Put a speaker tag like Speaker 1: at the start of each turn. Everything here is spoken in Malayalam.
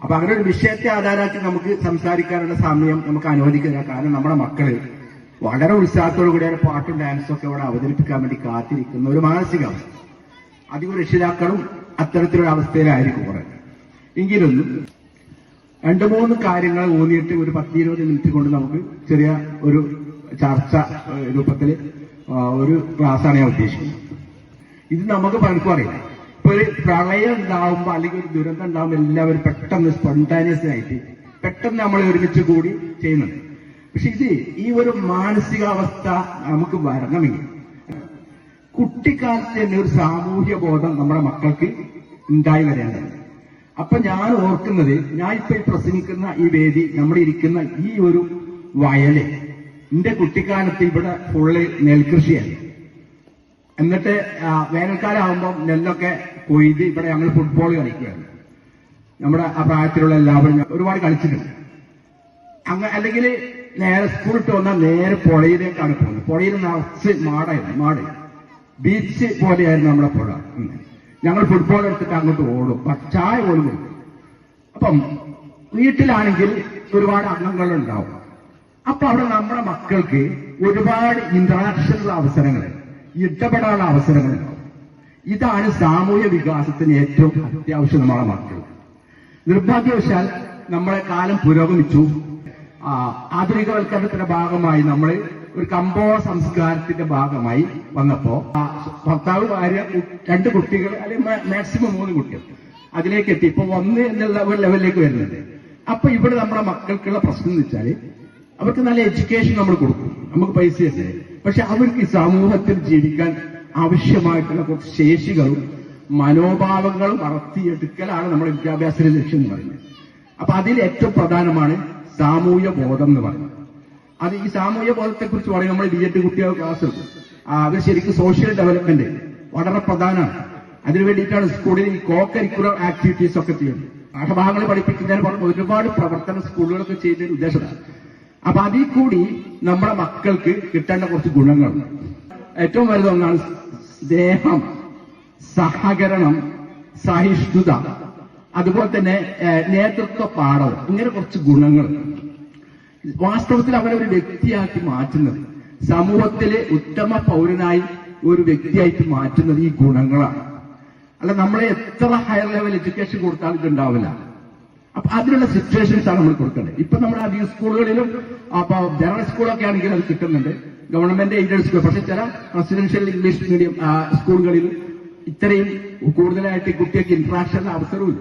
Speaker 1: അപ്പൊ അങ്ങനെ ഒരു വിഷയത്തെ ആധാരമാക്കി നമുക്ക് സംസാരിക്കാനുള്ള സമയം നമുക്ക് അനുവദിക്കില്ല കാരണം നമ്മുടെ മക്കൾ വളരെ ഉത്സാഹത്തോടു കൂടിയാണ് പാട്ടും ഡാൻസും ഒക്കെ ഇവിടെ അവതരിപ്പിക്കാൻ വേണ്ടി കാത്തിരിക്കുന്ന ഒരു മാനസികാവസ്ഥ. അധികം രക്ഷിതാക്കളും അത്തരത്തിലൊരു അവസ്ഥയിലായിരിക്കും കുറെ എങ്കിലും രണ്ടു മൂന്ന് കാര്യങ്ങൾ ഊന്നിയിട്ട് ഒരു പത്ത് ഇരുപത് മിനിറ്റ് കൊണ്ട് നമുക്ക് ചെറിയ ഒരു ചർച്ച രൂപത്തിൽ ഒരു ക്ലാസ്സാണ് ഞാൻ ഉദ്ദേശിക്കുന്നത്. ഇത് നമുക്ക് പലർക്കും ഇപ്പൊ ഒരു പ്രളയം ഉണ്ടാവുമ്പോ അല്ലെങ്കിൽ ഒരു ദുരന്തം ഉണ്ടാവുമ്പോ എല്ലാവരും പെട്ടെന്ന് സ്പോണ്ടാനിയസ് ആയിട്ട് പെട്ടെന്ന് നമ്മൾ ഒരുമിച്ച് കൂടി ചെയ്യുന്നുണ്ട്. പക്ഷെ ഇത് ഈ ഒരു മാനസികാവസ്ഥ നമുക്ക് വരണമെങ്കിൽ കുട്ടിക്കാലത്ത് തന്നെ ഒരു സാമൂഹ്യ ബോധം നമ്മുടെ മക്കൾക്ക് ഉണ്ടായി വരേണ്ടത് അപ്പൊ ഞാൻ ഓർക്കുന്നത് ഞാൻ ഇപ്പൊ പ്രസംഗിക്കുന്ന ഈ വേദി നമ്മുടെ ഇരിക്കുന്ന ഈ ഒരു വയൽ എന്റെ കുട്ടിക്കാലത്ത് ഇവിടെ ഫുള്ള് നെൽകൃഷിയായിരുന്നു. എന്നിട്ട് വേനൽക്കാലം ആകുമ്പോൾ നെല്ലൊക്കെ കൊയ്ത് ഇവിടെ ഞങ്ങൾ ഫുട്ബോൾ കളിക്കുകയായിരുന്നു. നമ്മുടെ ആ പ്രായത്തിലുള്ള എല്ലാവരും ഒരുപാട് കളിച്ചിട്ടുണ്ട്. അങ്ങ അല്ലെങ്കിൽ നേരെ സ്കൂൾ ഇട്ട് വന്നാൽ നേരെ പുഴയിലേക്കാണ് പോകുന്നത്. പുഴയിൽ നിറച്ച് മാടായിരുന്നു മാട്. ബീച്ച് പോലെയായിരുന്നു നമ്മുടെ പുഴ. ഞങ്ങൾ ഫുട്ബോൾ എടുത്തിട്ട് അങ്ങോട്ട് ഓടും. പച്ചായ ചായ പോലും കൊടുക്കും. അപ്പം വീട്ടിലാണെങ്കിൽ ഒരുപാട് അംഗങ്ങളുണ്ടാവും. അപ്പൊ അവിടെ നമ്മുടെ മക്കൾക്ക് ഒരുപാട് ഇന്ററാക്ഷനുള്ള അവസരങ്ങൾ. ഇടപെടാനുള്ള അവസരങ്ങളുണ്ടാവും ഇതാണ് സാമൂഹ്യ വികാസത്തിന് ഏറ്റവും അത്യാവശ്യം നമ്മളെ മക്കൾ നിർഭാഗ്യവശാൽ നമ്മളെ കാലം പുരോഗമിച്ചു. ആധുനികവൽക്കരണത്തിന്റെ ഭാഗമായി നമ്മൾ ഒരു കമ്പോള സംസ്കാരത്തിന്റെ ഭാഗമായി വന്നപ്പോ ഭർത്താവ് ഭാര്യ രണ്ട് കുട്ടികൾ അല്ലെങ്കിൽ മാക്സിമം മൂന്ന് കുട്ടികൾ അതിലേക്ക് എത്തി. ഇപ്പൊ ഒന്ന് എന്നുള്ള ഒരു ലെവലിലേക്ക് വരുന്നുണ്ട്. അപ്പൊ ഇവിടെ നമ്മുടെ മക്കൾക്കുള്ള പ്രശ്നം എന്ന് വെച്ചാൽ അവർക്ക് നല്ല എഡ്യൂക്കേഷൻ നമ്മൾ കൊടുക്കും. നമുക്ക് പൈസയുണ്ട് പക്ഷെ അവർക്ക് സമൂഹത്തിൽ ജീവിക്കാൻ ആവശ്യമായിട്ടുള്ള കുറച്ച് ശേഷികളും മനോഭാവങ്ങളും വളർത്തിയെടുക്കലാണ് നമ്മുടെ വിദ്യാഭ്യാസത്തിന്റെ ലക്ഷ്യം എന്ന് പറയുന്നത്. അപ്പൊ അതിൽ ഏറ്റവും പ്രധാനമാണ് സാമൂഹ്യ ബോധം എന്ന് പറയുന്നത്. അത് ഈ സാമൂഹ്യ ബോധത്തെക്കുറിച്ച് പറയും നമ്മൾ ഡി എഡ് കുട്ടികൾ ക്ലാസ് അത് ശരിക്കും സോഷ്യൽ ഡെവലപ്മെന്റ് വളരെ പ്രധാനമാണ്. അതിനു വേണ്ടിയിട്ടാണ് സ്കൂളിൽ ഈ കോ കരിക്കുലർ ആക്ടിവിറ്റീസ് ഒക്കെ ചെയ്യുന്നത്. പാഠഭാഗങ്ങൾ പഠിപ്പിക്കുന്നതിന് പുറമെ ഒരുപാട് പ്രവർത്തന സ്കൂളുകളൊക്കെ ചെയ്യുന്നതിന് ഉദ്ദേശമാണ് അപ്പൊ അതിൽ കൂടി നമ്മുടെ മക്കൾക്ക് കിട്ടേണ്ട കുറച്ച് ഗുണങ്ങൾ ഏറ്റവും വലുത് ഒന്നാണ് സ്നേഹം സഹകരണം സഹിഷ്ണുത. അതുപോലെ തന്നെ നേതൃത്വ പാഠവും. ഇങ്ങനെ കുറച്ച് ഗുണങ്ങൾ. വാസ്തവത്തിൽ അവരെ ഒരു വ്യക്തിയാക്കി മാറ്റുന്നത്. സമൂഹത്തിലെ ഉത്തമ പൗരനായി ഒരു വ്യക്തിയായിട്ട് മാറ്റുന്നത് ഈ ഗുണങ്ങളാണ്. അല്ല നമ്മളെ എത്ര ഹയർ ലെവൽ എഡ്യൂക്കേഷൻ കൊടുത്താലും ഇതുണ്ടാവില്ല. അപ്പൊ അതിനുള്ള സിറ്റുവേഷൻസ് ആണ് നമ്മൾ കൊടുക്കേണ്ടത്. ഇപ്പൊ നമ്മുടെ അധികം സ്കൂളുകളിലും അപ്പൊ ജനറൽ സ്കൂളൊക്കെ ആണെങ്കിൽ അത് കിട്ടുന്നുണ്ട്. ഗവൺമെന്റ് എയ്ഡഡ് സ്കൂൾ പക്ഷെ ചില റെസിഡൻഷ്യൽ ഇംഗ്ലീഷ് മീഡിയം സ്കൂളുകളിൽ ഇത്രയും കൂടുതലായിട്ട് കുട്ടികൾക്ക് ഇന്ററാക്ഷനുള്ള അവസരവും